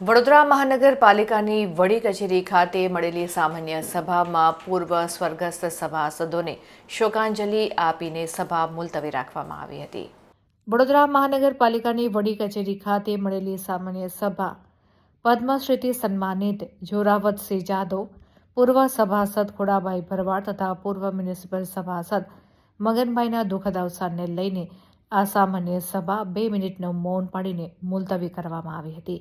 વડોદરા મહાનગરપાલિકાની વડી કચેરી ખાતે મળેલી સામાન્ય સભામાં પૂર્વ સ્વર્ગસ્થ સભાસદોને શોકાંજલિ આપીને સભા મુલતવી રાખવામાં આવી હતી. વડોદરા મહાનગરપાલિકાની વડી કચેરી ખાતે મળેલી સામાન્ય સભા પદ્મશ્રીથી સન્માનિત જોરાવતસિંહ જાદવ, પૂર્વ સભાસદ ખોડાભાઈ ભરવાડ તથા પૂર્વ મ્યુનિસિપલ સભાસદ મગનભાઈના દુઃખદ અવસાનને લઈને આ સામાન્ય સભા બે મિનિટનું મૌન પાડીને મુલતવી કરવામાં આવી હતી.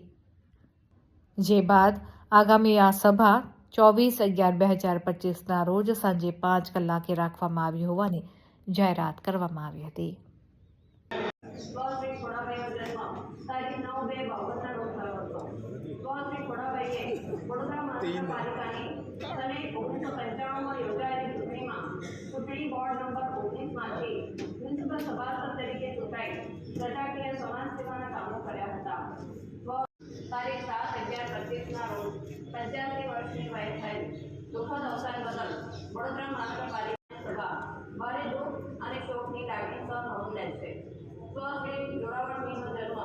જે બાદ આગામી આ સભા ચોવીસ અગિયાર બે હજાર પચીસના રોજ સાંજે પાંચ કલાકે રાખવામાં આવી હોવાની જાહેરાત કરવામાં આવી હતી. શ્રી ખોડાભાઈનો જન્મ તારીખ નવ બે બાવનના રોજ થયો હતો શ્રી ખોડાભાઈએ વડોદરા મહાનગરપાલિકાની સને ઓગણીસો પંચાણુંમાં યોજાયેલી ચૂંટણીમાં ચૂંટણી બોર્ડ નંબર ઓગણીસમાંથી મ્યુનિસિપલ સભાસદ તરીકે ચૂંટાઈ પ્રજાકીય સમાજ સેવાના કામો કર્યા હતા સ્વ તારીખ સાત અગિયાર પચીસના રોજ પંચ્યાસી વર્ષની વયે થયેલ દુઃખદ અવસાન બદલ વડોદરા મહાનગરપાલિકાની સભા ભારે દુઃખ અને શોકની લાગણી સહ નોંધ લે છે. સ્વશ્રી જોરાવરસિંહનો જન્મ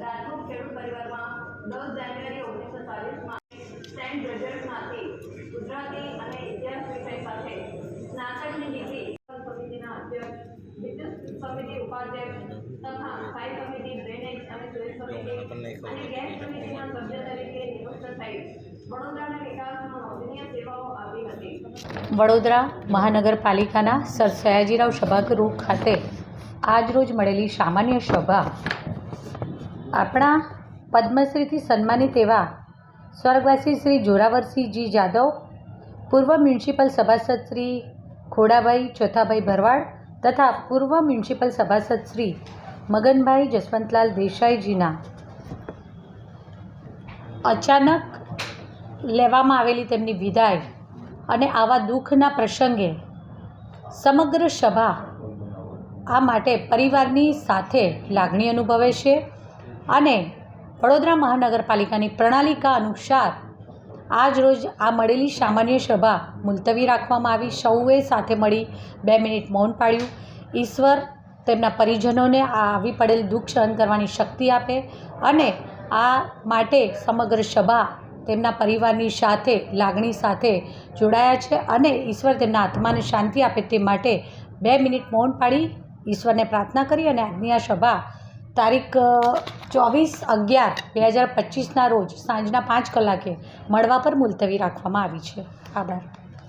રાજપૂત ખેડૂત પરિવારમાં દસ જાન્યુઆરી ઓગણીસો ચાલીસમાં સેન્ટ ગ્રેજ્યુએટમાંથી ગુજરાતી અને ઇતિહાસ વિષય સાથે સ્નાતકની ડિગ્રી સમિતિના અધ્યક્ષ વિદ્યુત સમિતિ ઉપાધ્યક્ષ તથા સ્થાયી સમિતિ ડ્રેનેજ અને સુરેશ સમિતિ અને ગેસ સમિતિના વડોદરા મહાનગરપાલિકાના સર સયાજીરાવ સભાગૃહ ખાતે આજરોજ મળેલી સામાન્ય સભા આપણા પદ્મશ્રીથી સન્માનિત એવા સ્વર્ગવાસી શ્રી જોરાવરસિંહજી જાદવ, પૂર્વ મ્યુનિસિપલ સભાસદ શ્રી ખોડાભાઈ ચોથાભાઈ ભરવાડ તથા પૂર્વ મ્યુનિસિપલ સભાસદ શ્રી મગનભાઈ જસવંતલાલ દેસાઈજીના અચાનક લેવામાં આવેલી તેમની વિદાય અને આવા દુઃખના પ્રસંગે સમગ્ર સભા આ માટે પરિવારની સાથે લાગણી અનુભવે છે અને વડોદરા મહાનગરપાલિકાની પ્રણાલિકા અનુસાર આજ રોજ આ મળેલી સામાન્ય સભા મુલતવી રાખવામાં આવી. સૌએ સાથે મળી બે મિનિટ મૌન પાડ્યું ઈશ્વર તેમના પરિજનોને આ આવી પડેલ દુઃખ સહન કરવાની શક્તિ આપે અને આ માટે સમગ્ર સભા તેમના પરિવારની સાથે, લાગણી સાથે જોડાયા છે અને ઈશ્વર તેમના આત્માને શાંતિ આપે તે માટે બે મિનિટ મૌન પાડી. ઈશ્વરને પ્રાર્થના કરી અને આજની આ સભા તારીખ ચોવીસ અગિયાર બે હજાર પચીસના રોજ સાંજના પાંચ કલાકે મળવા પર મુલતવી રાખવામાં આવી છે. આભાર.